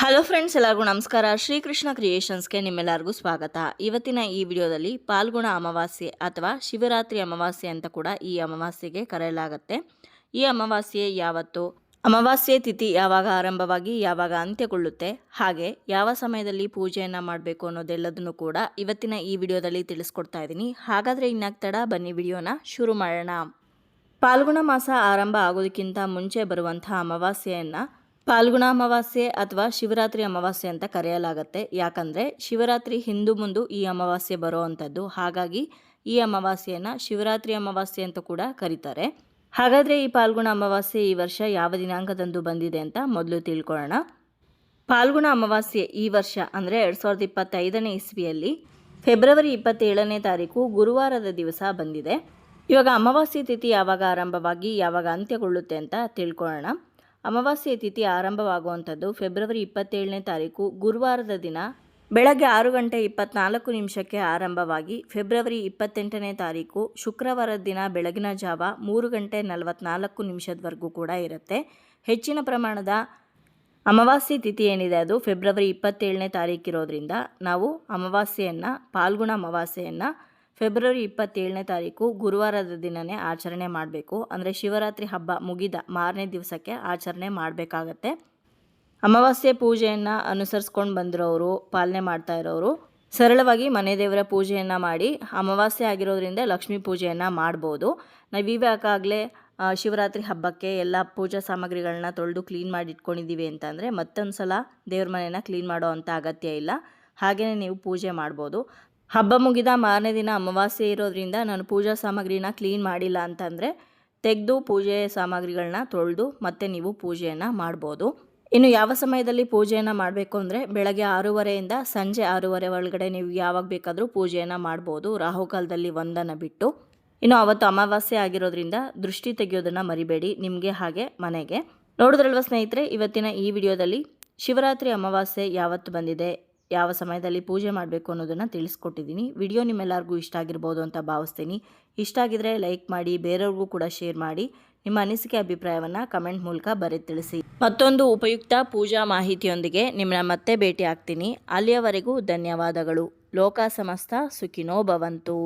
Hello friends ಎಲ್ಲರಿಗೂ ನಮಸ್ಕಾರ. ಶ್ರೀಕೃಷ್ಣ ಕ್ರಿಯೇಷನ್ಸ್ಗೆ ನಿಮ್ಮೆಲ್ಲರಿಗೂ ಸ್ವಾಗತ. ಇವತ್ತಿನ ಈ ವಿಡಿಯೋದಲ್ಲಿ ಪಾಲ್ಗುಣ ಅಮಾವಾಸ್ಯೆ ಅಥವಾ ಶಿವರಾತ್ರಿ ಅಮಾವಾಸ್ಯೆ ಅಂತ ಕೂಡ ಈ ಅಮಾವಾಸ್ಯೆಗೆ ಕರೆಯಲಾಗುತ್ತೆ. ಈ ಅಮಾವಾಸ್ಯೆ ಯಾವತ್ತು? ಅಮಾವಾಸ್ಯೆ ತಿಥಿ ಯಾವಾಗ ಆರಂಭವಾಗಿ, ಯಾವಾಗ ಅಂತ್ಯಗೊಳ್ಳುತ್ತೆ? ಹಾಗೆ ಯಾವ ಸಮಯದಲ್ಲಿ ಪೂಜೆಯನ್ನು ಮಾಡಬೇಕು ಅನ್ನೋದೆಲ್ಲದನ್ನು ಕೂಡ ಇವತ್ತಿನ ಈ ವಿಡಿಯೋದಲ್ಲಿ ತಿಳಿಸ್ಕೊಡ್ತಾ ಇದ್ದೀನಿ. ಹಾಗಾದರೆ ಇನ್ನಾಗ್ತಡ ಬನ್ನಿ ವಿಡಿಯೋನ ಶುರು ಮಾಡೋಣ. ಪಾಲ್ಗುಣ ಮಾಸ ಆರಂಭ ಆಗೋದಕ್ಕಿಂತ ಮುಂಚೆ ಬರುವಂತಹ ಅಮಾವಾಸ್ಯೆಯನ್ನು ಪಾಲ್ಗುಣ ಅಮಾವಾಸ್ಯೆ ಅಥವಾ ಶಿವರಾತ್ರಿ ಅಮಾವಾಸ್ಯೆ ಅಂತ ಕರೆಯಲಾಗುತ್ತೆ. ಯಾಕಂದರೆ ಶಿವರಾತ್ರಿ ಹಿಂದೂ ಮುಂದು ಈ ಅಮಾವಾಸ್ಯೆ ಬರೋ ಅಂಥದ್ದು ಹಾಗಾಗಿ ಈ ಅಮಾವಾಸ್ಯೆಯನ್ನು ಶಿವರಾತ್ರಿ ಅಮಾವಾಸ್ಯೆ ಅಂತ ಕೂಡ ಕರೀತಾರೆ. ಹಾಗಾದರೆ ಈ ಪಾಲ್ಗುಣ ಅಮಾವಾಸ್ಯೆ ಈ ವರ್ಷ ಯಾವ ದಿನಾಂಕದಂದು ಬಂದಿದೆ ಅಂತ ಮೊದಲು ತಿಳ್ಕೊಳ್ಳೋಣ. ಪಾಲ್ಗುಣ ಅಮಾವಾಸ್ಯೆ ಈ ವರ್ಷ ಅಂದರೆ ಎರಡು ಸಾವಿರದ ಇಪ್ಪತ್ತೈದನೇ ಇಸ್ವಿಯಲ್ಲಿ ಫೆಬ್ರವರಿ ಇಪ್ಪತ್ತೇಳನೇ ತಾರೀಕು ಗುರುವಾರದ ದಿವಸ ಬಂದಿದೆ. ಇವಾಗ ಅಮಾವಾಸ್ಯೆ ತಿಥಿ ಯಾವಾಗ ಆರಂಭವಾಗಿ ಯಾವಾಗ ಅಂತ್ಯಗೊಳ್ಳುತ್ತೆ ಅಂತ ತಿಳ್ಕೊಳ್ಳೋಣ. ಅಮಾವಾಸ್ಯೆ ತಿಥಿ ಆರಂಭವಾಗುವಂಥದ್ದು. ಫೆಬ್ರವರಿ ಇಪ್ಪತ್ತೇಳನೇ ತಾರೀಕು, ಗುರುವಾರದ ದಿನ. ಬೆಳಗ್ಗೆ ಆರು ಗಂಟೆ ಇಪ್ಪತ್ನಾಲ್ಕು ನಿಮಿಷಕ್ಕೆ ಆರಂಭವಾಗಿ ಫೆಬ್ರವರಿ ಇಪ್ಪತ್ತೆಂಟನೇ ತಾರೀಕು ಶುಕ್ರವಾರದ ದಿನ ಬೆಳಗಿನ ಜಾವ ಮೂರು ಗಂಟೆ ನಲವತ್ನಾಲ್ಕು ನಿಮಿಷದವರೆಗೂ ಕೂಡ ಇರುತ್ತೆ. ಹೆಚ್ಚಿನ ಪ್ರಮಾಣದ ಅಮಾವಾಸ್ಯೆ ತಿಥಿ ಏನಿದೆ ಅದು ಫೆಬ್ರವರಿ ಇಪ್ಪತ್ತೇಳನೇ ತಾರೀಕಿರೋದ್ರಿಂದ ನಾವು ಅಮಾವಾಸ್ಯೆಯನ್ನು, ಪಾಲ್ಗುಣ ಅಮಾವಾಸ್ಯೆಯನ್ನು ಫೆಬ್ರವರಿ ಇಪ್ಪತ್ತೇಳನೇ ತಾರೀಕು ಗುರುವಾರದ ದಿನನೇ ಆಚರಣೆ ಮಾಡಬೇಕು. ಅಂದರೆ ಶಿವರಾತ್ರಿ ಹಬ್ಬ ಮುಗಿದ ಮಾರನೇ ದಿವಸಕ್ಕೆ ಆಚರಣೆ ಮಾಡಬೇಕಾಗತ್ತೆ. ಅಮಾವಾಸ್ಯೆ ಪೂಜೆಯನ್ನು ಅನುಸರಿಸ್ಕೊಂಡು ಬಂದಿರೋರು, ಪಾಲನೆ ಮಾಡ್ತಾ ಇರೋರು, ಸರಳವಾಗಿ ಮನೆ ದೇವರ ಪೂಜೆಯನ್ನು ಮಾಡಿ ಅಮಾವಾಸ್ಯೆ ಆಗಿರೋದ್ರಿಂದ ಲಕ್ಷ್ಮೀ ಪೂಜೆಯನ್ನು ಮಾಡ್ಬೋದು. ನಾವು ಶಿವರಾತ್ರಿ ಹಬ್ಬಕ್ಕೆ ಎಲ್ಲ ಪೂಜಾ ಸಾಮಗ್ರಿಗಳನ್ನ ತೊಳೆದು ಕ್ಲೀನ್ ಮಾಡಿ ಇಟ್ಕೊಂಡಿದ್ದೀವಿ ಅಂತಂದರೆ ಮತ್ತೊಂದು ಸಲ ದೇವ್ರ ಮನೆಯನ್ನು ಕ್ಲೀನ್ ಮಾಡೋ ಅಂಥ ಅಗತ್ಯ ಇಲ್ಲ. ಹಾಗೆಯೇ ನೀವು ಪೂಜೆ ಮಾಡ್ಬೋದು. ಹಬ್ಬ ಮುಗಿದ ಮಾರನೇ ದಿನ ಅಮಾವಾಸ್ಯೆ ಇರೋದ್ರಿಂದ ನಾನು ಪೂಜಾ ಸಾಮಗ್ರಿನ ಕ್ಲೀನ್ ಮಾಡಿಲ್ಲ ಅಂತಂದರೆ ತೆಗೆದು ಪೂಜೆ ಸಾಮಗ್ರಿಗಳನ್ನ ತೊಳೆದು ಮತ್ತೆ ನೀವು ಪೂಜೆಯನ್ನು ಮಾಡ್ಬೋದು. ಇನ್ನು ಯಾವ ಸಮಯದಲ್ಲಿ ಪೂಜೆಯನ್ನು ಮಾಡಬೇಕು ಅಂದರೆ ಬೆಳಗ್ಗೆ ಆರೂವರೆಯಿಂದ ಸಂಜೆ ಆರೂವರೆ ಒಳಗಡೆ ನೀವು ಯಾವಾಗ ಬೇಕಾದರೂ ಪೂಜೆಯನ್ನು ಮಾಡ್ಬೋದು. ರಾಹುಕಾಲದಲ್ಲಿ ಒಂದನ್ನು ಬಿಟ್ಟು. ಇನ್ನು ಅವತ್ತು ಅಮಾವಾಸ್ಯೆ ಆಗಿರೋದ್ರಿಂದ ದೃಷ್ಟಿ ತೆಗೆಯೋದನ್ನು ಮರಿಬೇಡಿ, ನಿಮಗೆ ಹಾಗೆ ಮನೆಗೆ. ನೋಡಿದ್ರಲ್ವ ಸ್ನೇಹಿತರೆ, ಇವತ್ತಿನ ಈ ವಿಡಿಯೋದಲ್ಲಿ ಶಿವರಾತ್ರಿ ಅಮಾವಾಸ್ಯೆ ಯಾವತ್ತು ಬಂದಿದೆ? ಯಾವ ಸಮಯದಲ್ಲಿ ಪೂಜೆ ಮಾಡಬೇಕು ಅನ್ನೋದನ್ನು ತಿಳಿಸ್ಕೊಟ್ಟಿದ್ದೀನಿ. ವಿಡಿಯೋ ನಿಮ್ಮೆಲ್ಲರಿಗೂ ಇಷ್ಟ ಆಗಿರ್ಬೋದು ಅಂತ ಭಾವಿಸ್ತೀನಿ. ಇಷ್ಟ ಆಗಿದ್ರೆ ಲೈಕ್ ಮಾಡಿ, ಬೇರೆಯವ್ರಿಗೂ ಕೂಡ ಶೇರ್ ಮಾಡಿ. ನಿಮ್ಮ ಅನಿಸಿಕೆ ಅಭಿಪ್ರಾಯವನ್ನು ಕಮೆಂಟ್ ಮೂಲಕ ಬರೆ ತಿಳಿಸಿ. ಮತ್ತೊಂದು ಉಪಯುಕ್ತ ಪೂಜಾ ಮಾಹಿತಿಯೊಂದಿಗೆ ನಿಮ್ಮನ್ನ ಮತ್ತೆ ಭೇಟಿ ಆಗ್ತೀನಿ ಅಲ್ಲಿಯವರೆಗೂ ಧನ್ಯವಾದಗಳು. ಲೋಕ ಸಮಸ್ತ ಸುಖಿನೋ ಭವಂತು.